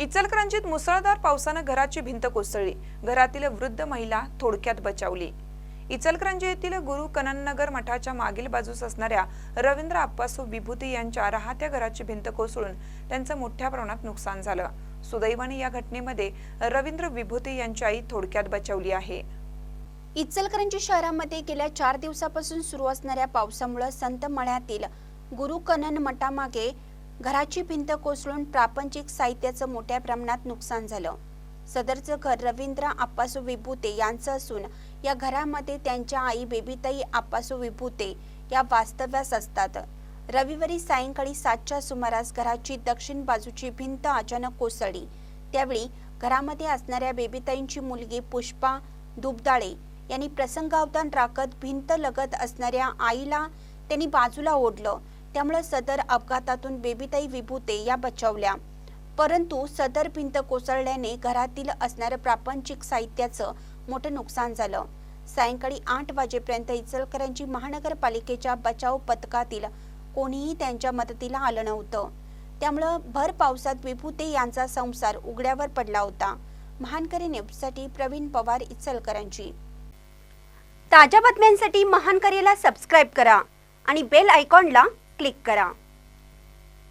इचलकरंजीत मुसळधार पावसानं घराची भिंत कोसळली. घरातील वृद्ध महिला थोडक्यात बचावली. इचलकरंजी येथील गुरु कनननगर मठाच्या मागील बाजूस असणाऱ्या रवींद्र आप्पासू विभूती यांच्या राहत्या घराची भिंत कोसळून त्यांचं मोठ्या प्रमाणात नुकसान झालं. सुदैवाने या घटनेमध्ये रवींद्र विभूती यांची आई थोडक्यात बचावली आहे. इचलकरंजी शहरामध्ये गेल्या चार दिवसापासून सुरू असणाऱ्या पावसामुळे संत मळ्यातील गुरु कनन मठामागे घराची भिंत कोसळून प्रापंचिक साहित्याचं मोठ्या प्रमाणात नुकसान झालं. सदरचं घर रवींद्र आप्पासू विभूते यांचं असून या घरामध्ये त्यांच्या आई बेबीताई आप्पासू विभूते या वास्तव्यास असतात. रविवारी सायंकाळी सातच्या सुमारास घराची दक्षिण बाजूची भिंत अचानक कोसळली. त्यावेळी घरामध्ये असणाऱ्या बेबीताईंची मुलगी पुष्पा दुबदाळे यांनी प्रसंगावधान राखत भिंत लगत असणाऱ्या आईला त्यांनी बाजूला ओढलं. त्यामुळे सदर अपघातातून बेबीताई विभूते या बचावल्या. परंतु सदर भिंत कोसळल्याने घरातील असणाऱ्या प्रापंचिक साहित्याचं मोठं नुकसान झालं. सायंकाळी आठ वाजेपर्यंत इचलकरांची महानगरपालिकेच्या बचाव पथकातील कोणीही त्यांच्या मदतीला आलं नव्हतं. त्यामुळं भर पावसात विभूते यांचा संसार उघड्यावर पडला होता. महानकरी न्यूजसाठी प्रवीण पवार इचलकरांची ताज्या बातम्यांसाठी महानकरीला सबस्क्राईब करा आणि बेल आयकॉनला क्लिक करा.